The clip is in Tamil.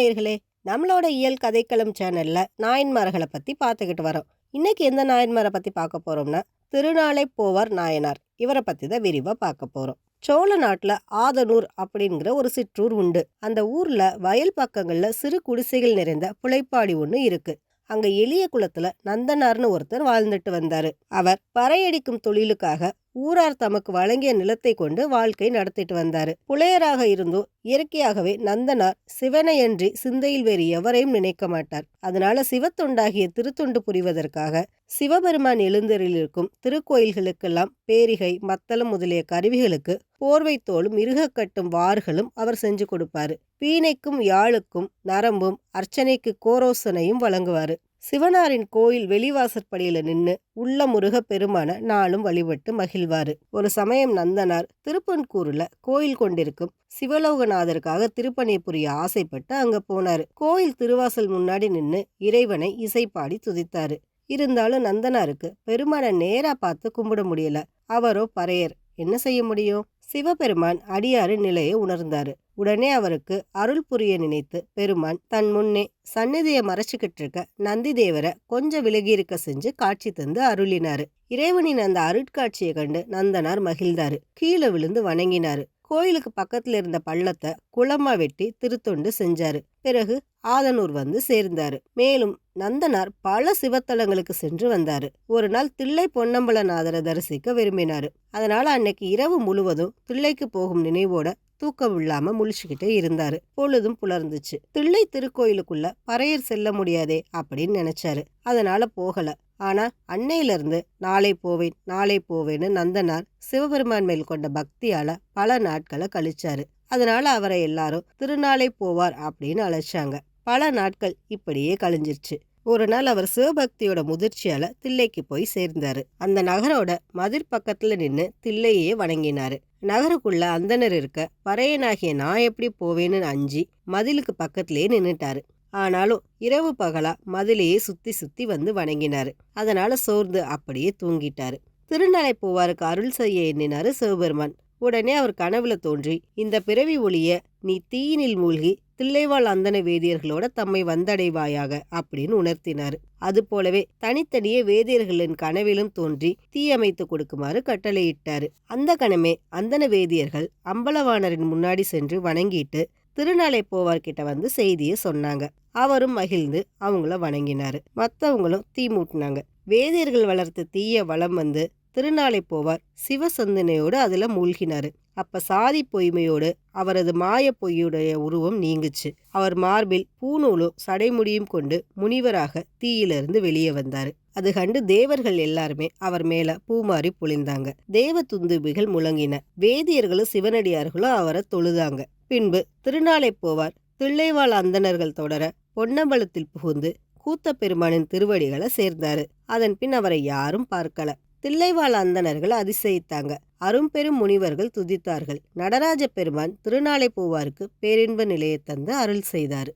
நேர்களே நம்மளோட இயல் கதைக்களம் சேனல்ல நாயன்மார்களை பத்தி பார்த்துக்கிட்டு வரோம். இன்னைக்கு எந்த நாயன்மாரை பத்தி பார்க்க போறோம்னா திருநாளை போவார் நாயனார். இவரை பத்தி தான் விரிவா பார்க்க போறோம். சோழ நாட்டுல ஆதனூர் அப்படிங்கிற ஒரு சிற்றூர் உண்டு. அந்த ஊர்ல வயல் பக்கங்கள்ல சிறு குடிசைகள் நிறைந்த புழைப்பாடி ஒன்று இருக்கு. அங்க எளிய குளத்துல நந்தனார்னு ஒருத்தர் வாழ்ந்துட்டு வந்தாரு. அவர் பறையடிக்கும் தொழிலுக்காக ஊரார் தமக்கு வழங்கிய நிலத்தை கொண்டு வாழ்க்கை நடத்திட்டு வந்தாரு. புலையராக இருந்தும் இயற்கையாகவே நந்தனார் சிவனையன்றி சிந்தையில் வேறு எவரையும் நினைக்க மாட்டார். அதனால சிவத்துண்டாகிய திருத்துண்டு புரிவதற்காக சிவபெருமான் எழுந்தரில் இருக்கும் திருக்கோயில்களுக்கெல்லாம் பேரிகை மத்தளம் முதலிய கருவிகளுக்கு போர்வை தோலும் மிருக கட்டும் வார்களும் அவர் செஞ்சு கொடுப்பாரு. பீனைக்கும் யாழுக்கும் நரம்பும் அர்ச்சனைக்கு கோரோசனையும் வழங்குவாரு. சிவனாரின் கோயில் வெளிவாசற்படியில் நின்று உள்ள முருக பெருமான நாளும் வழிபட்டு மகிழ்வார். ஒரு சமயம் நந்தனார் திருப்பன்கூரில் கோயில் கொண்டிருக்கும் சிவலோகநாதருக்காக திருப்பணி புரிய ஆசைப்பட்டு அங்கே போனார். கோயில் திருவாசல் முன்னாடி நின்று இறைவனை இசைப்பாடி துதித்தாரு. இருந்தாலும் நந்தனாருக்கு பெருமானை நேராக பார்த்து கும்பிட முடியல. அவரோ பறையர் என்ன செய்ய முடியும்? சிவபெருமான் அடியாறு நிலையை உணர்ந்தாரு. உடனே அவருக்கு அருள் புரிய நினைத்து பெருமான் தன் முன்னே சந்நிதியை மறைச்சிக்கிட்டு இருக்க நந்தி தேவரை கொஞ்சம் விலகி இருக்க செஞ்சு காட்சி தந்து அருளினாரு. இறைவனின் அந்த அருட்காட்சியை கண்டு நந்தனார் மகிழ்ந்தாரு. கீழே விழுந்து வணங்கினாரு. கோயிலுக்கு பக்கத்துல இருந்த பள்ளத்தை குளமா வெட்டி திருத்தொண்டு செஞ்சாரு. பிறகு ஆதனூர் வந்து சேர்ந்தார். மேலும் நந்தனார் பல சிவத்தலங்களுக்கு சென்று வந்தார். ஒரு நாள் தில்லை பொன்னம்பலநாதரை தரிசிக்க விரும்பினார். அதனால் அன்னைக்கு இரவு முழுவதும் தில்லைக்கு போகும் நினைவோட தூக்கம் இல்லாம முழிச்சுக்கிட்டே இருந்தாரு. பொழுதும் புலர்ந்துச்சு. தில்லை திருக்கோயிலுக்குள்ள பறையர் செல்ல முடியாதே அப்படின்னு நினைச்சாரு. அதனால போகல. ஆனா அன்னையிலிருந்து நாளை போவேன் நாளை போவேன்னு நந்தனார் சிவபெருமான் மேல் கொண்ட பக்தியால பல நாட்களை கழிச்சாரு. அதனால அவரை எல்லாரும் திருநாளை போவார் அப்படின்னு அழைச்சாங்க. பல நாட்கள் இப்படியே கழிஞ்சிருச்சு. ஒரு நாள் அவர் சிவபக்தியோட முதிர்ச்சியால தில்லைக்கு போய் சேர்ந்தாரு. அந்த நகரோட மதிர் பக்கத்துல நின்று தில்லையே வணங்கினாரு. நகருக்குள்ள அந்தனர் இருக்க பறையனாகிய நான் எப்படி போவேன்னு அஞ்சி மதிலுக்கு பக்கத்திலே நின்னுட்டாரு. ஆனாலும் இரவு பகலா மதிலையே சுத்தி சுத்தி வந்து வணங்கினாரு. அதனால சோர்ந்து அப்படியே தூங்கிட்டாரு. திருநலை போவாருக்கு அருள் செய்ய எண்ணினாரு சிவபெருமான். உடனே அவர் கனவுல தோன்றி இந்த பிறவி ஒளிய நீ தீயினில் மூழ்கி தில்லைவாழ் அந்தன வேதியர்களோட தம்மை வந்தடைவாயாக அப்படின்னு உணர்த்தினார். அது போலவே தனித்தனியே வேதியர்களின் கனவிலும் தோன்றி தீ அமைத்து கொடுக்குமாறு கட்டளையிட்டாரு. அந்த கணமே அந்தன வேதியர்கள் அம்பலவாணரின் முன்னாடி சென்று வணங்கிட்டு திருநாளை போவார்கிட்ட வந்து செய்தியை சொன்னாங்க. அவரும் மகிழ்ந்து அவங்கள வணங்கினாரு. மற்றவங்களும் தீ மூட்டினாங்க. வேதியர்கள் வளர்த்த தீய வளம் வந்து திருநாளை போவார். சிவசந்தனையோடு அதில் மூழ்கினார். அப்போ சாதி பொய்மையோடு அவரது மாய பொய்யுடைய உருவம் நீங்குச்சு. அவர் மார்பில் பூநூலும் சடைமுடியும் கொண்டு முனிவராக தீயிலிருந்து வெளியே வந்தார். அது கண்டு தேவர்கள் எல்லாருமே அவர் மேல பூமாறி பொழிந்தாங்க. தேவ துந்துபிகள் முழங்கின. வேதியர்களும் சிவனடியார்களும் அவரை தொழுதாங்க. பின்பு திருநாளை போவார். தில்லைவாழ் அந்தணர்கள் தொடர பொன்னம்பலத்தில் புகுந்து கூத்த பெருமானின் திருவடிகளை சேர்ந்தாரு. அதன் பின் அவரை யாரும் பார்க்கல. தில்லைவாழ் அந்தணர்கள் அதிசயித்தாங்க. அரும்பெரும் முனிவர்கள் துதித்தார்கள். நடராஜ பெருமான் திருநாளை பூவாருக்கு பேரின்ப நிலையை தந்து அருள் செய்தார்.